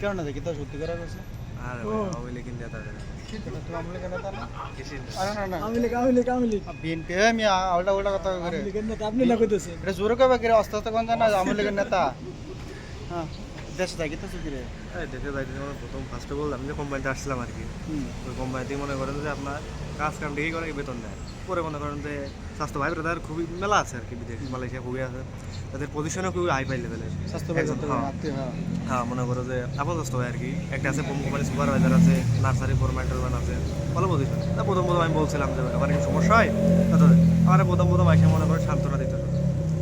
কারণে দেখি তো সত্যি করা গেছে আর। আওয়ামী লীগের না? না। না না। আওয়ামী লীগ আওয়ামী আওয়ামী আওয়ামী লীগের আপনি না জোরে কবে অস্তে কোন জানা আমলে নেতা? হ্যাঁ থাকি তো এই দেশে যাইতে যেমন প্রথম ফার্স্ট অফ অল আমি যে কোম্পানিতে আসছিলাম আর কি। ওই কোম্পানিতে মনে করেন যে আপনার কাজ কাম ঠিকই করে বেতন দেয়। পরে মনে করেন যে স্বাস্থ্য ভাই ব্রাদার খুবই মেলা আছে আর কি বিদেশ মালয়েশিয়া খুবই আছে। তাদের পজিশনও খুবই হাই ফাই লেভেলের স্বাস্থ্য হ্যাঁ। মনে করো যে আপাতত হয় আর কি। একটা আছে কোম্পানি সুপারভাইজার আছে নার্সারি ফরম্যান্টারম্যান আছে ভালো পজিশন তা প্রথম প্রথম আমি বলছিলাম যে আমার কি সমস্যা হয় তা আমার প্রথম প্রথম আইসা মনে করে সান্ত্বনা দিত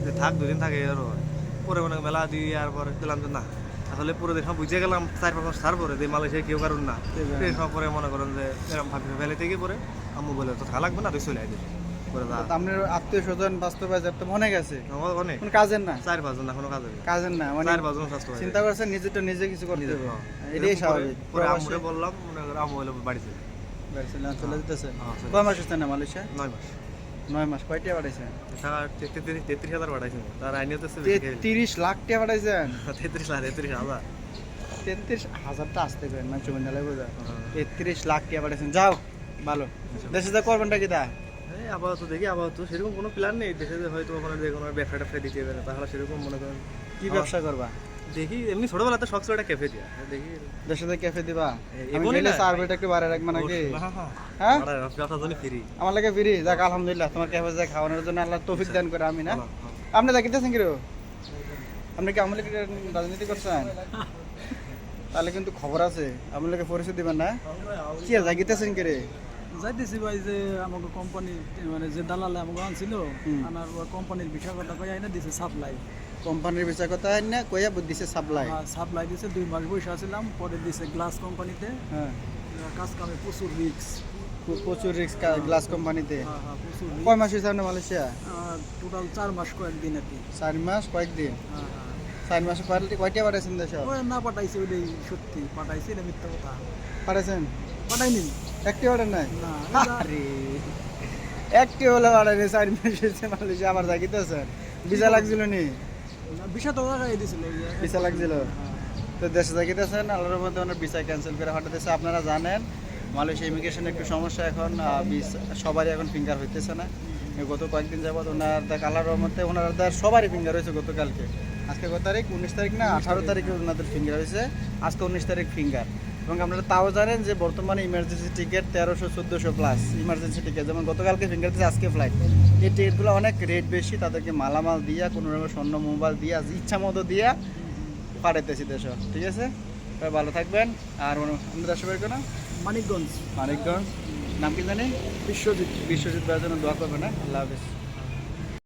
যে থাক দুদিন থাকে এরও হয়। পরে মনে মেলা দিয়ে আর পরে দিলাম যে না আসলে পুরো দেখলাম বুঝে গেলাম চার পাঁচ মাস পরে যে মালয়েশিয়া কেউ কারণ না। সব পরে মনে করেন যে এরকম ভাবি ফেলে থেকে পরে আম্মু বলে তো থাকা লাগবে না তুই চলে যা। আপনার আত্মীয় স্বজন বাস্তব বাজার তো মনে গেছে অনেক। কোন কাজের না? চার পাঁচজন এখনও কাজ হবে কাজের না মানে চার পাঁচজন স্বাস্থ্য চিন্তা করছেন নিজে তো নিজে কিছু করতে হবে। হ্যাঁ। এটাই স্বাভাবিক। পরে বললাম মনে করো আমু হলো বাড়িতে বেড়াইছিলেন, চলে যেতেছে। হ্যাঁ, কয় মাস হচ্ছে না মালয়েশিয়া নয় মাস। নয় মাস পাঠাইছে টাকা তেত্রিশ তেত্রিশ হাজার পাঠাইছে তার আইনি হচ্ছে তিরিশ লাখ টাকা পাঠাইছেন তেত্রিশ লাখ তেত্রিশ হাজার। তেত্রিশ হাজারটা আসতে পারেন না চুমিন ডালাই বোঝা। হ্যাঁ। তেত্রিশ লাখ টাকা পাঠাইছেন যাও ভালো। দেশে যা করবেনটা কি এই আপাতত দেখি আপাতত সেরকম কোনো প্ল্যান নেই। দেশে যে হয়তো ওখানে যে কোনো ব্যবসা ট্যাবসা দিতে না তাহলে সেরকম মনে করেন। কি ব্যবসা করবা? দেখি এমনি ছোটবেলাতে শখ ছিল একটা ক্যাফে দিয়া। দেখি। দেশে ক্যাফে দিবা? আমি গেলে। সার্ভেটা একটু বাড়ায় রাখবা নাকি? হ্যাঁ, হ্যাঁ। হ্যাঁ? জন্য ফ্রি আমার লাগে ফিরি যাক আলহামদুলিল্লাহ তোমার ক্যাফে যা খাওয়ানোর জন্য আল্লাহ তৌফিক দান করে আমি না? আপনি দেখিতেছেন কি রে? আপনি কি আমলে রাজনীতি করছেন? তাহলে কিন্তু খবর আছে আমলে পরিচয় দিবেন না। কি জাগিতেছেন কি রে যাইতেছি ভাই যে আমাকে কোম্পানি মানে যে দালালে আমাকে আনছিল। আনার কোম্পানির বিষয় কথা কই আইনা দিছে সাপ্লাই কোম্পানির বিচার কথা না কইয়া দিছে সাপ্লাই সাপ্লাই দিছে দুই মাস বসে আছিলাম পরে দিছে গ্লাস কোম্পানিতে হ্যাঁ। কাজ কামে প্রচুর রিক্স প্রচুর রিক্স গ্লাস কোম্পানিতে কয় মাস হয়েছে আপনার মালয়েশিয়া? টোটাল চার মাস কয়েকদিন আর কি। চার মাস কয়েকদিন? হ্যাঁ, হ্যাঁ। চার মাসে পারলে কয়টা পাঠাইছেন দেশ? না পাঠাইছে ওইটাই সত্যি পাঠাইছে এটা মিথ্যা কথা। পাঠাইছেন? পাঠাইনি। একটি অর্ডার নাই? আরে। একটি হলে অর্ডার চার মাস হয়েছে মালয়েশিয়া আমার জাগিতেছেন ভিসা লাগছিল নি? বিষয় তো দিছিল ভিসা লাগছিল। তো দেশে জাগিতেছেন আল্লাহর মধ্যে ওনার ভিসা ক্যান্সেল করে হঠাৎ আপনারা জানেন মালয়েশিয়া ইমিগ্রেশন একটু সমস্যা এখন সবারই এখন ফিঙ্গার হইতেছে না। গত কয়েকদিন যাবত ওনার দেখ আল্লাহর মধ্যে ওনার দেখ সবারই ফিঙ্গার হয়েছে গতকালকে। আজকে কত তারিখ? উনিশ তারিখ না আঠারো তারিখে ওনাদের ফিঙ্গার হয়েছে। আজকে উনিশ তারিখ ফিঙ্গার এবং আপনারা তাও জানেন যে বর্তমানে ইমার্জেন্সি টিকিট তেরোশো চোদ্দোশো প্লাস ইমার্জেন্সি টিকিট যেমন গতকালকে ফিঙ্গার দিচ্ছে আজকে ফ্লাইট এই টিকিটগুলো অনেক রেট বেশি তাদেরকে মালামাল দিয়া কোনো রকম স্বর্ণ মোবাইল দিয়া ইচ্ছা মতো দিয়া পাঠাইতেছি দেশ। ঠিক আছে? ভালো থাকবেন। আর আমাদের বের কোনো মানিকগঞ্জ। মানিকগঞ্জ। নাম কি জানি? বিশ্বজিৎ। বিশ্বজিৎ ভাইয়ের জন্য দোয়া করবেন হ্যাঁ? আল্লাহ হাফিজ।